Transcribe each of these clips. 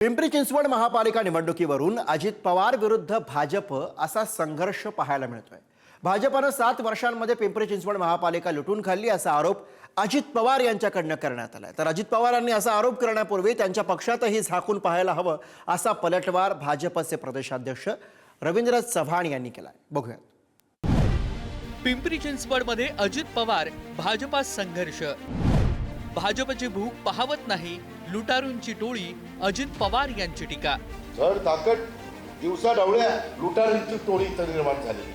पिंपरी चिंचवड महापालिका निवडणुकीवरून अजित पवार विरुद्ध भाजप असा संघर्ष पाहायला मिळतोय. भाजपनं सात वर्षांमध्ये पिंपरी चिंचवड महापालिका लुटून खाल्ली असा आरोप अजित पवार यांच्याकडनं करण्यात आलाय. तर अजित पवारांनी असा आरोप करण्यापूर्वी त्यांच्या पक्षातही झाकून पाहायला हवं असा पलटवार भाजपचे प्रदेशाध्यक्ष रवींद्र चव्हाण यांनी केलाय. बघूयात. पिंपरी चिंचवडमध्ये अजित पवार भाजपा संघर्ष. भाजपची भूक पाहवत नाही लुटारूंची टोळी अजित पवार यांची टीका. धड दिवसा ढवळ्या लुटारींची टोळी इथं निर्माण झालेली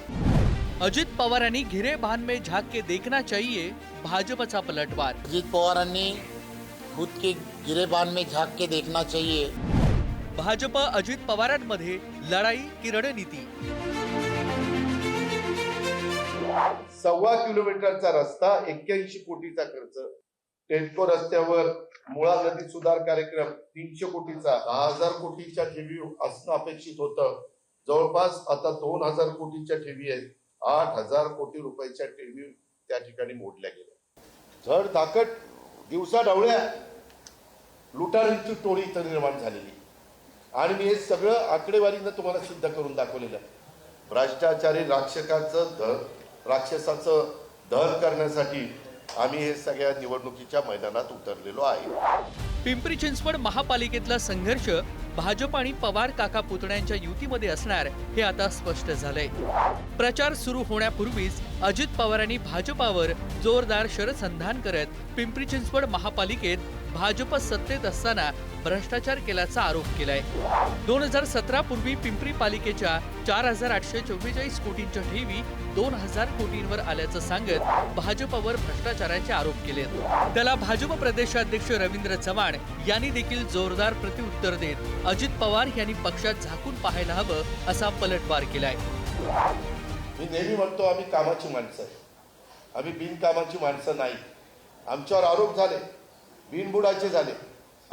अजित पवारांनी घिरे बांध में झाक के देखना चाहिए भाजपचा पलटवार. अजीत पवारांनी खुद के गिरेबान में झांक के देखना चाहिए. भाजप अजित पवारांमध्ये लढाई की रणनीती. सव्वा किलोमीटरचा रस्ता एक्क्याऐंशी कोटीचा खर्च. टेल्को रस्त्यावर मुळा नदी सुधार कार्यक्रम तीनशे कोटीचा दहा हजार कोटीच्या ठेवी असणं अपेक्षित होतं. जवळपास आता दोन हजार कोटीच्या ठेवी आहेत. आठ हजार कोटी रुपयाच्या ठेवी त्या ठिकाणी मोडल्या गेल्या. धड धाकट दिवसा ढवळ्या लुटारींची टोळी इथं निर्माण झालेली. आणि मी हे सगळं आकडेवारीनं तुम्हाला सिद्ध करून दाखवलेलं. भ्रष्टाचारी राक्षकाचं धर राक्षसाचं दर करण्यासाठी आम्ही हे सगळ्या निवडणुकीच्या मैदानात उतरलेलो आहे. पिंपरी चिंचवड महापालिकेतला संघर्ष भाजप आणि पवार काका पुतण्यांच्या युतीमध्ये असणार हे आता स्पष्ट झालंय. प्रचार सुरू होण्यापूर्वीच अजित पवारांनी भाजपावर जोरदार शरसंधान करत पिंपरी चिंचवड महापालिकेत भाजप सत्तेत असताना भ्रष्टाचार केल्याचा आरोप केलाय. दोन हजार सतरा पूर्वी पिंपरी पालिकेच्या चार हजार आठशे चव्वेचाळीस कोटींच्या ठेवी दोन हजार कोटींवर आल्याचं सांगत भाजपवर भ्रष्टाचाराचे आरोप केले त्याला भाजप प्रदेशाध्यक्ष रवींद्र चव्हाण यांनी देखील जोरदार प्रतिउत्तर देत अजित पवार यांनी पक्षात झाकून पाहायला हवं असा पलटवार केलाय. मी नेहमी म्हणतो आम्ही कामाची माणसं आम्ही बिनकामाची माणसं नाही. आमच्यावर आरोप झाले बिनबुडाचे झाले.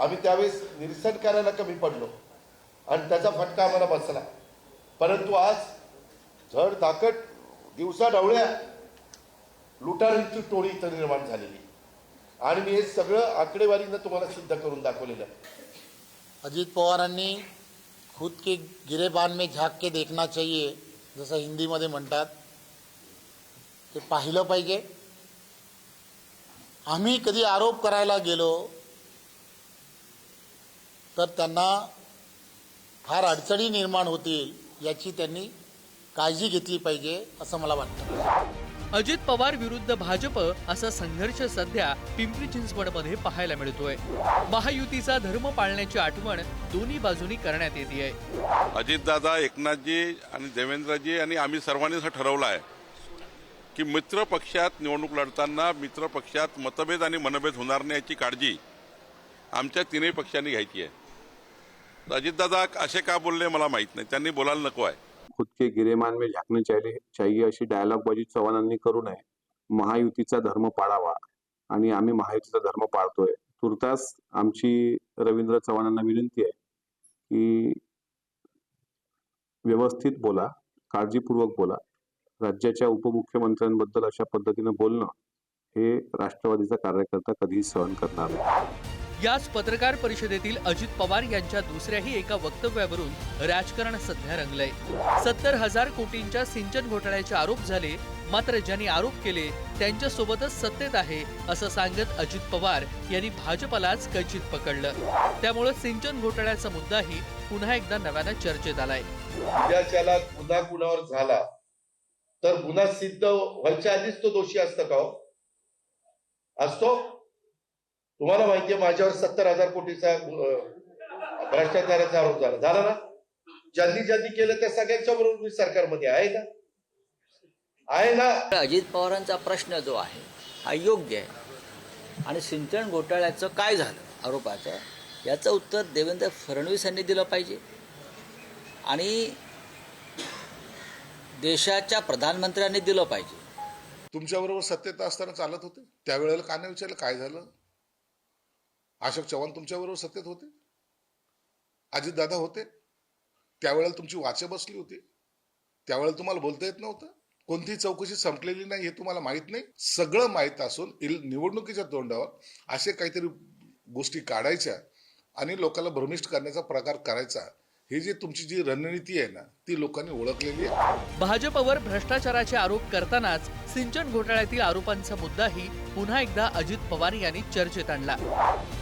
आम्ही त्यावेळेस निरसन करायला कमी पडलो. आणि त्याचा फटका आम्हाला बसला. परंतु आज झड धाकट दिवसा ढवळ्या लुटारींची टोळी इथं निर्माण झालेली. आणि मी हे सगळं आकडेवारीनं तुम्हाला सिद्ध करून दाखवलेलं. अजित पवारांनी खुद के गिरेबान में झाक के देखना चाहिए जसं हिंदीमध्ये म्हणतात. ते पाहिलं पाहिजे. आम्ही कधी आरोप करायला गेलो तर त्यांना फार अडचणी निर्माण होतील याची त्यांनी काळजी घेतली पाहिजे असं मला वाटतं. अजित पवार विरुद्ध भाजप असा संघर्ष सध्या पिंपरी चिंचवडमध्ये पाहायला मिळतोय. महायुतीचा धर्म पाळण्याची आठवण दोन्ही बाजूनी करण्यात येते अजितदादा एकनाथजी आणि देवेंद्रजी आणि आम्ही सर्वांनी असं ठरवलं आहे की मित्र पक्षात निवडणूक लढताना मित्र पक्षात मतभेद आणि मनभेद होणार नाही याची काळजी आमच्या तीनही पक्षांनी घ्यायची आहे. अजितदादा असे का बोलले मला माहीत नाही. त्यांनी बोलायला नको आहे. खुद के गिरेमान में झाकणे चाहिए चाहिए अशी डायलॉगबाजी चव्हाणांनी करू नये. महायुतीचा धर्म पाळावा आणि आम्ही महायुतीचा धर्म पाळतोय. तुर्तास आमची रवींद्र चव्हाणांना विनंती आहे की व्यवस्थित बोला काळजीपूर्वक बोला. राज्याच्या उपमुख्यमंत्र्यांबद्दल अशा पद्धतीनं बोलणं हे राष्ट्रवादीचा कार्यकर्ता कधीही सहन करणार नाही. याच पत्रकार परिषदेतील अजित पवार यांच्या दुसऱ्याही एका वक्तव्यावरून राजकारण सध्या रंगलंय. सत्तर हजार कोटींच्या सिंचन घोटाळ्याचे आरोप झाले मात्र ज्यांनी आरोप केले त्यांच्यासोबतच सत्तेत आहे असं सांगत अजित पवार यांनी भाजपलाच कैचित पकडलं. त्यामुळे सिंचन घोटाळ्याचा मुद्दाही पुन्हा एकदा नव्यानं चर्चेत आलाय. उद्याच्याला गुन्हा कुणावर झाला तर गुन्हा सिद्ध व्हायच्या आधीच तो दोषी असतो का हो? असतो? तुम्हाला माहितीये माझ्यावर सत्तर हजार कोटीचा भ्रष्टाचाराचा आरोप झाला. झाला ना? ज्यांनी ज्यांनी केलं त्या सगळ्यांच्या बरोबर मी सरकारमध्ये आहे ना? आहे ना? अजित पवारांचा प्रश्न जो आहे हा योग्य आहे. आणि सिंचन घोटाळ्याचं काय झालं आरोपाचं? याचं उत्तर देवेंद्र फडणवीस यांनी दिलं पाहिजे. आणि देशाच्या प्रधानमंत्र्यांनी दिलं पाहिजे. तुमच्याबरोबर सत्तेत असताना चालत होते? त्यावेळेला का नाही विचारलं काय झालं? अशोक चव्हाण तुमच्याबरोबर सत्तेत होते. अजितदादा होते. त्यावेळेला तुमची वाचे बसली होती. त्यावेळेला तुम्हाला बोलता येत नव्हतं. कोणतीही चौकशी संपलेली नाही हे तुम्हाला माहीत नाही. सगळं माहीत असून इल- निवडणुकीच्या तोंडावर असे काहीतरी गोष्टी काढायच्या आणि लोकांना भ्रमिष्ट करण्याचा प्रकार करायचा. ही जी तुमची जी रणनीती आहे ना ती लोकांनी ओळखलेली आहे. भाजपवर भ्रष्टाचाराचे आरोप करतानाच सिंचन घोटाळ्यातील आरोपांचा मुद्दाही पुन्हा एकदा अजित पवार यांनी चर्चेत आणला.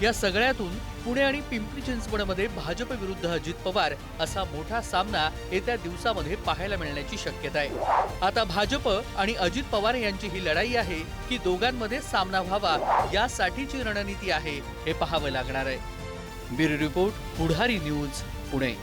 या सगळ्यातून पुणे आणि पिंपरी चिंचवडमध्ये भाजप विरुद्ध अजित पवार असा मोठा सामना येत्या दिवसामध्ये पाहायला मिळण्याची शक्यता आहे. आता भाजप आणि अजित पवार यांची ही लढाई आहे की दोघांमध्ये सामना व्हावा यासाठीची रणनीती आहे हे पाहावं लागणार आहे. Bureau report Pudhari news Pune.